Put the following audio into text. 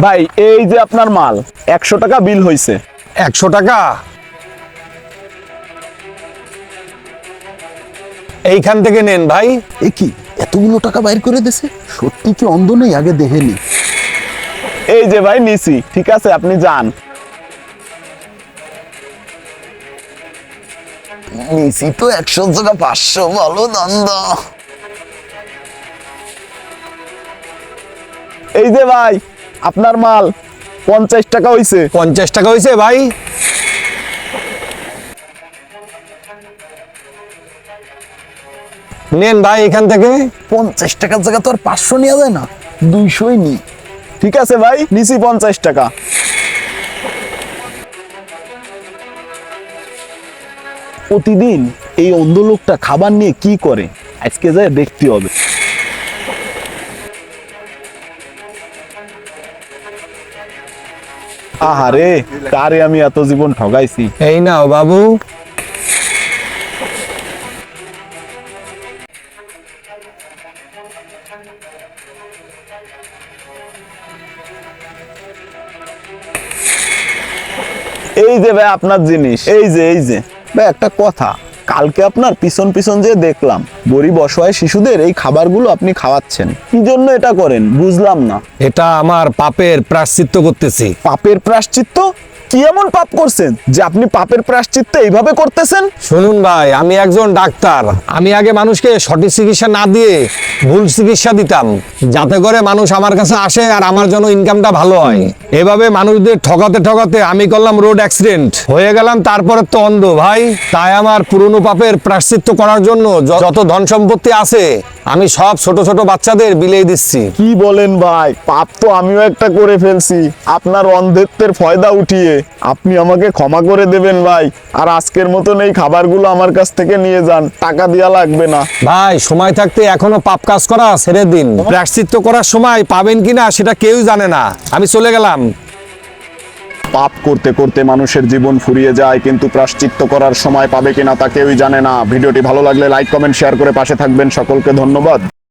ভাই এই যে আপনার মাল একশো টাকা বিল হয়েছে একশো টাকা? এইখান থেকে নেন ভাই। এ কি? এতগুলো টাকা বাইর করে দিছে? সত্যি কি অন্ধ নেই আগে দেখেনি এই যে ভাই নিছি। ঠিক আছে আপনি যান। নিছি তো একশো টাকা পাঁচশো বলো দ্বন্দ্ব এই যে ভাই আপনার মাল পঞ্চাশ টাকা হইছে। পঞ্চাশ টাকা হয়েছে ভাই। নেন ভাই এখান থেকে। পঞ্চাশ টাকার জায়গা তো আর পাঁচশো নেওয়া যায় না দুইশোই নি। ঠিক আছে ভাই নিছি পঞ্চাশ টাকা। প্রতিদিন এই অন্ধ লোকটা খাবার নিয়ে কি করে? আজকে যায় দেখতে হবে। আহারে তারে আমি এত জীবন ঠগাইছি? এই নাও বাবু। এই যে ভাই আপনার জিনিস এই যে এই যে। ভাই একটা কথা। কালকে আপনার পিছন পিছন যে দেখলাম গরিব অসহায় শিশুদের এই খাবারগুলো আপনি খাওয়াচ্ছেন কি জন্য এটা করেন? বুঝলাম না। এটা আমার পাপের প্রাশ্চিত্ত করতেছি। পাপের প্রাশ্চিত্য কি এমন পাপ করছেন যে আপনি পাপের প্রাশ্চিত্য এইভাবে করতেছেন? শুনুন ভাই, আমি একজন ডাক্তার। আমি আগে মানুষকে সঠিক চিকিৎসা না দিয়ে ভুল চিকিৎসা দিতাম। যাতে করে মানুষ আমার কাছে আসে আর আমার জন্য ইনকামটা ভালো হয়। এভাবে মানুষদের ঠকাতে ঠকাতে আমি করলাম রোড অ্যাক্সিডেন্ট হয়ে গেলাম, তারপরে তো অন্ধ। ভাই, তাই আমার পুরনো পাপের প্রাশ্চিত্য করার জন্য যত ধন সম্পত্তি আছে আমি সব ছোট ছোট বাচ্চাদের বিলিয়ে দিচ্ছি। কি বলেন ভাই? পাপ তো আমিও একটা করে ফেলছি। আপনার অন্ধত্বের ফয়দা উঠিয়ে আপনি আমাকে ক্ষমা করে দেবেন ভাই। আর আজকের মতন এই খাবারগুলো আমার কাছ থেকে নিয়ে যান। টাকা দেওয়া লাগবে না। ভাই সময় থাকতে এখনও পাপ কাজ করা ছেড়ে দিন। প্রাশ্চিত্য করার সময় পাবেন কিনা সেটা কেউ জানে না। আমি চলে গেলাম। পাপ করতে করতে মানুষের জীবন ফুরিয়ে যায়, কিন্তু প্রাশ্চিত্য করার সময় পাবে কিনা তা কেউই জানে না। ভিডিওটি ভালো লাগলে লাইক, কমেন্ট, শেয়ার করে পাশে থাকবেন। সকলকে ধন্যবাদ।